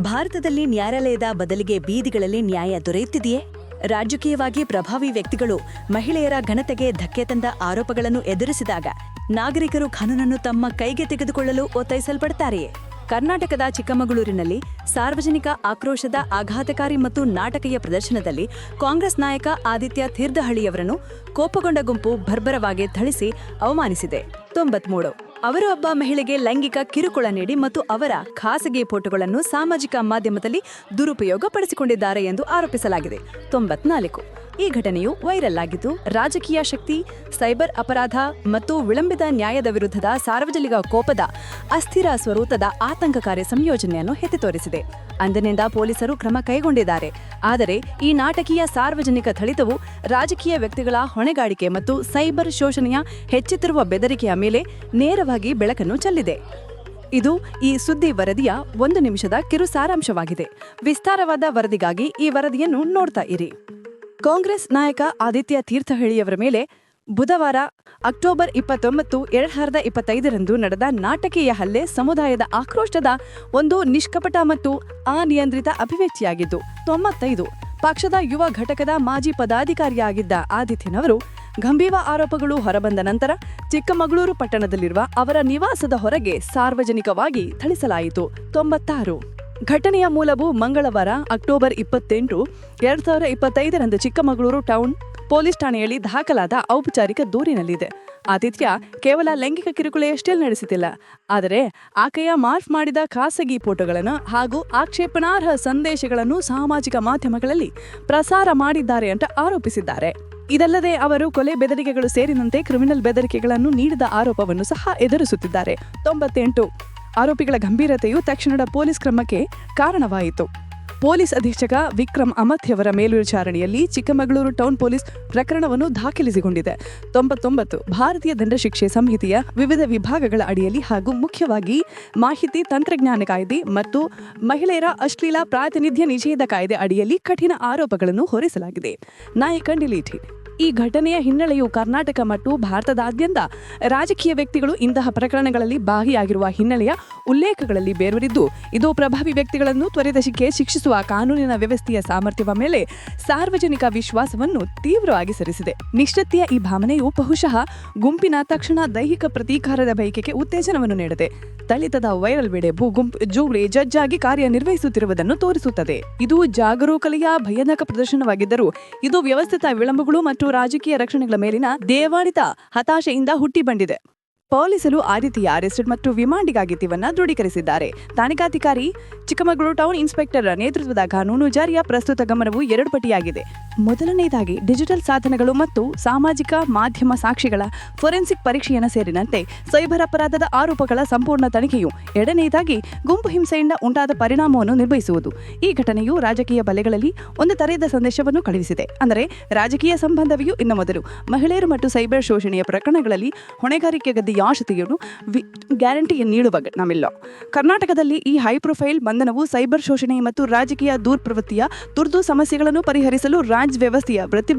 ಭಾರತದಲ್ಲಿ ನ್ಯಾಯಾಲಯದ ಬದಲಿಗೆ ಬೀದಿಗಳಲ್ಲಿ ನ್ಯಾಯ ದೊರೆಯುತ್ತಿದೆಯೇ? ರಾಜಕೀಯವಾಗಿ ಪ್ರಭಾವಿ ವ್ಯಕ್ತಿಗಳು ಮಹಿಳೆಯರ ಘನತೆಗೆ ಧಕ್ಕೆ ತಂದ ಆರೋಪಗಳನ್ನು ಎದುರಿಸಿದಾಗ ನಾಗರಿಕರು ಕಾನೂನನ್ನು ತಮ್ಮ ಕೈಗೆ ತೆಗೆದುಕೊಳ್ಳಲು ಒತ್ತಾಯಿಸಲ್ಪಡುತ್ತಾರೆಯೇ ಕರ್ನಾಟಕದ ಚಿಕ್ಕಮಗಳೂರಿನಲ್ಲಿ ಸಾರ್ವಜನಿಕ ಆಕ್ರೋಶದ ಆಘಾತಕಾರಿ ಮತ್ತು ನಾಟಕೀಯ ಪ್ರದರ್ಶನದಲ್ಲಿ ಕಾಂಗ್ರೆಸ್ ನಾಯಕ ಆದಿತ್ಯ ತೀರ್ಧಹಳ್ಳಿಯವರನ್ನು ಕೋಪಗೊಂಡ ಗುಂಪು ಭರ್ಭರವಾಗಿ ಥಳಿಸಿ ಅವಮಾನಿಸಿದೆ. ತೊಂಬತ್ಮೂರು. ಅವರು ಒಬ್ಬ ಮಹಿಳೆಗೆ ಲೈಂಗಿಕ ಕಿರುಕುಳ ನೀಡಿ ಮತ್ತು ಅವರ ಖಾಸಗಿ ಫೋಟೋಗಳನ್ನು ಸಾಮಾಜಿಕ ಮಾಧ್ಯಮದಲ್ಲಿ ದುರುಪಯೋಗ ಪಡಿಸಿಕೊಂಡಿದ್ದಾರೆ ಎಂದು ಆರೋಪಿಸಲಾಗಿದೆ. ತೊಂಬತ್ನಾಲ್ಕು. ಈ ಘಟನೆಯು ವೈರಲ್ ಆಗಿದ್ದು, ರಾಜಕೀಯ ಶಕ್ತಿ, ಸೈಬರ್ ಅಪರಾಧ ಮತ್ತು ವಿಳಂಬಿತ ನ್ಯಾಯದ ವಿರುದ್ಧದ ಸಾರ್ವಜನಿಕ ಕೋಪದ ಅಸ್ಥಿರ ಸ್ವರೂಪದ ಆತಂಕಕಾರಿ ಸಂಯೋಜನೆಯನ್ನು ಎತ್ತಿ ತೋರಿಸಿದೆ. ಅಂದಿನಿಂದ ಪೊಲೀಸರು ಕ್ರಮ ಕೈಗೊಂಡಿದ್ದಾರೆ. ಆದರೆ, ಈ ನಾಟಕೀಯ ಸಾರ್ವಜನಿಕ ಥಳಿತವು ರಾಜಕೀಯ ವ್ಯಕ್ತಿಗಳ ಹೊಣೆಗಾರಿಕೆ ಮತ್ತು ಸೈಬರ್ ಶೋಷಣೆಯ ಹೆಚ್ಚುತ್ತಿರುವ ಬೆದರಿಕೆಯ ಮೇಲೆ ನೇರವಾಗಿ ಬೆಳಕನ್ನು ಚೆಲ್ಲಿದೆ. ಇದು ಈ ಸುದ್ದಿ ವರದಿಯ ಒಂದು ನಿಮಿಷದ ಕಿರು ಸಾರಾಂಶವಾಗಿದೆ ವಿಸ್ತಾರವಾದ ವರದಿಗಾಗಿ ಈ ವರದಿಯನ್ನು ನೋಡ್ತಾ ಇರಿ. ಕಾಂಗ್ರೆಸ್ ನಾಯಕ ಆದಿತ್ಯ ತೀರ್ಥಹಳ್ಳಿಯವರ ಮೇಲೆ ಬುಧವಾರ ಅಕ್ಟೋಬರ್ ಇಪ್ಪತ್ತೊಂಬತ್ತು ಎರಡ್ ಸಾವಿರದ ಇಪ್ಪತ್ತೈದರಂದು ನಡೆದ ನಾಟಕೀಯ ಹಲ್ಲೆ ಸಮುದಾಯದ ಆಕ್ರೋಶದ ಒಂದು ನಿಷ್ಕಪಟ ಮತ್ತು ಅನಿಯಂತ್ರಿತ ಅಭಿವ್ಯಕ್ತಿಯಾಗಿದ್ದು, ತೊಂಬತ್ತೈದು ಪಕ್ಷದ ಯುವ ಘಟಕದ ಮಾಜಿ ಪದಾಧಿಕಾರಿಯಾಗಿದ್ದ ಆದಿತ್ಯನವರು ಗಂಭೀರ ಆರೋಪಗಳು ಹೊರಬಂದ ನಂತರ ಚಿಕ್ಕಮಗಳೂರು ಪಟ್ಟಣದಲ್ಲಿರುವ ಅವರ ನಿವಾಸದ ಹೊರಗೆ ಸಾರ್ವಜನಿಕವಾಗಿ ಥಳಿಸಲಾಯಿತು. ತೊಂಬತ್ತಾರು ಘಟನೆಯ ಮೂಲವು ಮಂಗಳವಾರ, ಅಕ್ಟೋಬರ್ ಇಪ್ಪತ್ತೆಂಟು, ಎರಡ್ ಸಾವಿರದ ಇಪ್ಪತ್ತೈದರಂದು ಚಿಕ್ಕಮಗಳೂರು ಟೌನ್ ಪೊಲೀಸ್ ಠಾಣೆಯಲ್ಲಿ ದಾಖಲಾದ ಔಪಚಾರಿಕ ದೂರಿನಲ್ಲಿದೆ. ಆತಿಥ್ಯ ಕೇವಲ ಲೈಂಗಿಕ ಕಿರುಕುಳೆಯಷ್ಟೇ ನಡೆಸುತ್ತಿಲ್ಲ, ಆದರೆ ಆಕೆಯ ಮಾರ್ಫ್ ಮಾಡಿದ ಖಾಸಗಿ ಫೋಟೋಗಳನ್ನು ಹಾಗೂ ಆಕ್ಷೇಪಣಾರ್ಹ ಸಂದೇಶಗಳನ್ನು ಸಾಮಾಜಿಕ ಮಾಧ್ಯಮಗಳಲ್ಲಿ ಪ್ರಸಾರ ಮಾಡಿದ್ದಾರೆ ಅಂತ ಆರೋಪಿಸಿದ್ದಾರೆ. ಇದಲ್ಲದೆ ಅವರು ಕೊಲೆ ಬೆದರಿಕೆಗಳು ಸೇರಿದಂತೆ ಕ್ರಿಮಿನಲ್ ಬೆದರಿಕೆಗಳನ್ನು ನೀಡಿದ ಆರೋಪವನ್ನು ಸಹ ಎದುರಿಸುತ್ತಿದ್ದಾರೆ. ತೊಂಬತ್ತೆಂಟು ಆರೋಪಿಗಳ ಗಂಭೀರತೆಯು ತಕ್ಷಣದ ಪೊಲೀಸ್ ಕ್ರಮಕ್ಕೆ ಕಾರಣವಾಯಿತು. ಪೊಲೀಸ್ ಅಧೀಕ್ಷಕ ವಿಕ್ರಮ್ ಅಮಥ್ಯವರ ಮೇಲ್ವಿಚಾರಣೆಯಲ್ಲಿ ಚಿಕ್ಕಮಗಳೂರು ಟೌನ್ ಪೊಲೀಸ್ ಪ್ರಕರಣವನ್ನು ದಾಖಲಿಸಿಕೊಂಡಿದೆ. ತೊಂಬತ್ತೊಂಬತ್ತು ಭಾರತೀಯ ದಂಡ ಶಿಕ್ಷೆ ಸಂಹಿತೆಯ ವಿವಿಧ ವಿಭಾಗಗಳ ಅಡಿಯಲ್ಲಿ ಹಾಗೂ ಮುಖ್ಯವಾಗಿ ಮಾಹಿತಿ, ತಂತ್ರಜ್ಞಾನ ಕಾಯ್ದೆ ಮತ್ತು ಮಹಿಳೆಯರ ಅಶ್ಲೀಲ ಪ್ರಾತಿನಿಧ್ಯ ನಿಷೇಧ ಕಾಯ್ದೆ ಅಡಿಯಲ್ಲಿ ಕಠಿಣ ಆರೋಪಗಳನ್ನು ಹೊರಿಸಲಾಗಿದೆ. ನಾಯಕ ಡಿಲೀಟ್ ಈ ಘಟನೆಯ ಹಿನ್ನೆಲೆಯು ಕರ್ನಾಟಕ ಮತ್ತು ಭಾರತದಾದ್ಯಂತ ರಾಜಕೀಯ ವ್ಯಕ್ತಿಗಳು ಇಂತಹ ಪ್ರಕರಣಗಳಲ್ಲಿ ಭಾಗಿಯಾಗಿರುವ ಹಿನ್ನೆಲೆಯ ಉಲ್ಲೇಖಗಳಲ್ಲಿ ಬೇರ್ವರಿದ್ದು ಇದು ಪ್ರಭಾವಿ ವ್ಯಕ್ತಿಗಳನ್ನು ತ್ವರಿತ ಶಿಕ್ಷೆ ಶಿಕ್ಷಿಸುವ ಕಾನೂನಿನ ವ್ಯವಸ್ಥೆಯ ಸಾಮರ್ಥ್ಯವ ಮೇಲೆ ಸಾರ್ವಜನಿಕ ವಿಶ್ವಾಸವನ್ನು ತೀವ್ರವಾಗಿ ಸರಿಸಿದೆ. ನಿಷ್ಠತೆಯ ಈ ಭಾವನೆಯು ಬಹುಶಃ ಗುಂಪಿನ ತಕ್ಷಣ ದೈಹಿಕ ಪ್ರತೀಕಾರದ ಬಯಕೆಗೆ ಉತ್ತೇಜನವನ್ನು ನೀಡಿದೆ. ದಲಿತದ ವೈರಲ್ ವಿಡಿಯೋ ಗುಂಪು ಜೂರಿ ಜಡ್ಜ್ ಆಗಿ ಕಾರ್ಯನಿರ್ವಹಿಸುತ್ತಿರುವುದನ್ನು ತೋರಿಸುತ್ತದೆ. ಇದು ಜಾಗರೂಕತೆಯ ಭಯಾನಕ ಪ್ರದರ್ಶನವಾಗಿದ್ದರೂ ಇದು ವ್ಯವಸ್ಥಿತ ವಿಳಂಬಗಳು ಮತ್ತು ರಾಜಕೀಯ ರಕ್ಷಣೆಗಳ ಮೇಲಿನ ದೇವಾಡಿತ ಹತಾಶೆಯಿಂದ ಹುಟ್ಟಿ ಬಂದಿದೆ ಪೊಲೀಸರು ಆದಿತ್ಯ ಅರೆಸ್ಟೆಡ್ ಮತ್ತು ವಿಮಾಂಡಿಗಾಗಿತ್ಯವನ್ನ ದೃಢೀಕರಿಸಿದ್ದಾರೆ. ತನಿಖಾಧಿಕಾರಿ ಚಿಕ್ಕಮಗಳೂರು ಟೌನ್ ಇನ್ಸ್ಪೆಕ್ಟರ್ ನೇತೃತ್ವದ ಕಾನೂನು ಜಾರಿಯ ಪ್ರಸ್ತುತ ಗಮನವು ಎರಡು ಪಟ್ಟಿಯಾಗಿದೆ ಮೊದಲನೆಯದಾಗಿ ಡಿಜಿಟಲ್ ಸಾಧನಗಳು ಮತ್ತು ಸಾಮಾಜಿಕ ಮಾಧ್ಯಮ ಸಾಕ್ಷಿಗಳ ಫೊರೆನ್ಸಿಕ್ ಪರೀಕ್ಷೆಯನ್ನು ಸೇರಿದಂತೆ ಸೈಬರ್ ಅಪರಾಧದ ಆರೋಪಗಳ ಸಂಪೂರ್ಣ ತನಿಖೆಯು ಎರಡನೆಯದಾಗಿ ಗುಂಪು ಹಿಂಸೆಯಿಂದ ಉಂಟಾದ ಪರಿಣಾಮವನ್ನು ನಿರ್ವಹಿಸುವುದು. ಈ ಘಟನೆಯು ರಾಜಕೀಯ ಬಲೆಗಳಲ್ಲಿ ಒಂದು ತರೆಯದ ಸಂದೇಶವನ್ನು ಕಳುಹಿಸಿದೆ. ಅಂದರೆ ರಾಜಕೀಯ ಸಂಬಂಧವಿಯೂ ಇನ್ನು ಮೊದಲು ಮಹಿಳೆಯರು ಮತ್ತು ಸೈಬರ್ ಶೋಷಣೆಯ ಪ್ರಕರಣಗಳಲ್ಲಿ ಹೊಣೆಗಾರಿಕೆ ಗದ್ದೆಯಾಶತೆಯನ್ನು ಗ್ಯಾರಂಟಿ ನೀಡುವ ನಮ್ಮಿಲ್ಲ ಕರ್ನಾಟಕದಲ್ಲಿ ಈ ಹೈ ಪ್ರೊಫೈಲ್ ಬಂಧನವು ಸೈಬರ್ ಶೋಷಣೆ ಮತ್ತು ರಾಜಕೀಯ ದೂರ್ಪ್ರವೃತ್ತಿಯ ತುರ್ತು ಸಮಸ್ಯೆಗಳನ್ನು ಪರಿಹರಿಸಲು ರಾಜ್ ವ್ಯವಸ್ಥೆಯ ಪ್ರತಿಬದ್ಧ